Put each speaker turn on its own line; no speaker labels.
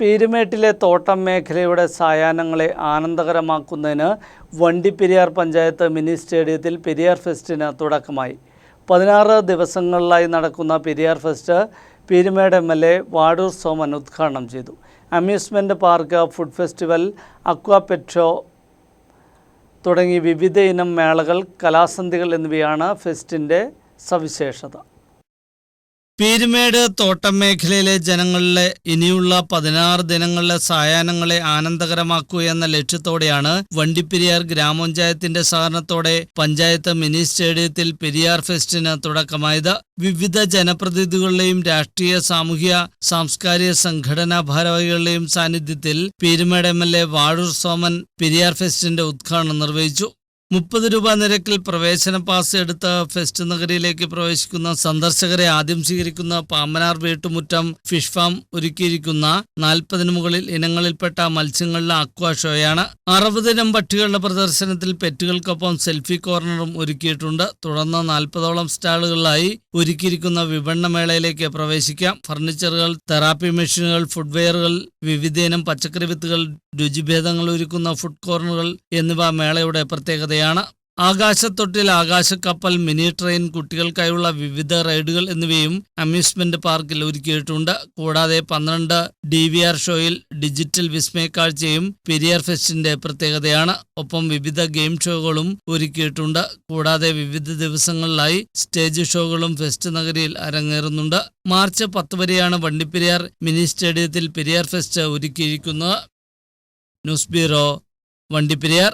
പീരുമേട്ടിലെ തോട്ടം മേഖലയുടെ സായാഹ്നങ്ങളെ ആനന്ദകരമാക്കുന്നതിന് വണ്ടിപ്പെരിയാർ പഞ്ചായത്ത് മിനി സ്റ്റേഡിയത്തിൽ പെരിയാർ ഫെസ്റ്റിന് തുടക്കമായി. പതിനാറ് ദിവസങ്ങളിലായി നടക്കുന്ന Periyar fest Peerumedu M L A Vazhoor Soman ഉദ്ഘാടനം ചെയ്തു. Amusement park food festival aqua petro തുടങ്ങി വിവിധ ഇനം മേളകൾ കലാസന്ധികൾ എന്നിവയാണ് ഫെസ്റ്റിന്റെ സവിശേഷത. പീരുമേട് തോട്ടം മേഖലയിലെ ജനങ്ങളിലെ ഇനിയുള്ള പതിനാറ് ദിനങ്ങളിലെ സായാഹ്നങ്ങളെ ആനന്ദകരമാക്കുക എന്ന ലക്ഷ്യത്തോടെയാണ് വണ്ടിപ്പെരിയാർ ഗ്രാമപഞ്ചായത്തിന്റെ സഹകരണത്തോടെ പഞ്ചായത്ത് മിനി സ്റ്റേഡിയത്തിൽ പെരിയാർ ഫെസ്റ്റിന് തുടക്കമായത്. വിവിധ ജനപ്രതിനിധികളുടെയും രാഷ്ട്രീയ സാമൂഹ്യ സാംസ്കാരിക സംഘടനാ ഭാരവാഹികളുടെയും സാന്നിധ്യത്തിൽ Peerumedu M L A Vazhoor Soman Periyar ഫെസ്റ്റിന്റെ ഉദ്ഘാടനം നിർവഹിച്ചു. മുപ്പത് രൂപ നിരക്കിൽ പ്രവേശന പാസ് എടുത്ത ഫെസ്റ്റ് നഗരിയിലേക്ക് പ്രവേശിക്കുന്ന സന്ദർശകരെ ആദ്യം സ്വീകരിക്കുന്ന പാമ്പനാർ വീട്ടുമുറ്റം ഫിഷ് ഫാം ഒരുക്കിയിരിക്കുന്ന നാൽപ്പതിനു മുകളിൽ ഇനങ്ങളിൽപ്പെട്ട മത്സ്യങ്ങളുടെ അക്വാ ഷോയാണ് അറുപതിനം പട്ടികളുടെ പ്രദർശനത്തിൽ പെറ്റുകൾക്കൊപ്പം സെൽഫി കോർണറും ഒരുക്കിയിട്ടുണ്ട്. തുടർന്ന് നാൽപ്പതോളം സ്റ്റാളുകളിലായി ഒരുക്കിയിരിക്കുന്ന വിപണനമേളയിലേക്ക് പ്രവേശിക്കാം. ഫർണിച്ചറുകൾ തെറാപ്പി മെഷീനുകൾ ഫുഡ്വെയറുകൾ വിവിധയിനം പച്ചക്കറി വിത്തുകൾ രുചിഭേദങ്ങൾ ഒരുക്കുന്ന ഫുഡ് കോർണറുകൾ എന്നിവ മേളയുടെ പ്രത്യേകതയാണ്. ആകാശത്തൊട്ടിൽ ആകാശക്കപ്പൽ മിനി ട്രെയിൻ കുട്ടികൾക്കായുള്ള വിവിധ റൈഡുകൾ എന്നിവയും അമ്യൂസ്മെന്റ് പാർക്കിൽ ഒരുക്കിയിട്ടുണ്ട്. കൂടാതെ പന്ത്രണ്ട് ഡി വി ആർ ഷോയിൽ ഡിജിറ്റൽ വിസ്മയ കാഴ്ചയും പെരിയർ ഫെസ്റ്റിന്റെ പ്രത്യേകതയാണ്. ഒപ്പം വിവിധ ഗെയിം ഷോകളും ഒരുക്കിയിട്ടുണ്ട്. കൂടാതെ വിവിധ ദിവസങ്ങളിലായി സ്റ്റേജ് ഷോകളും ഫെസ്റ്റ് നഗരിയിൽ അരങ്ങേറുന്നുണ്ട്. മാർച്ച് പത്ത് വരെയാണ് വണ്ടിപ്പെരിയാർ മിനി സ്റ്റേഡിയത്തിൽ പെരിയാർ ഫെസ്റ്റ് ഒരുക്കിയിരിക്കുന്നത്. News bureau Vandiperiyar.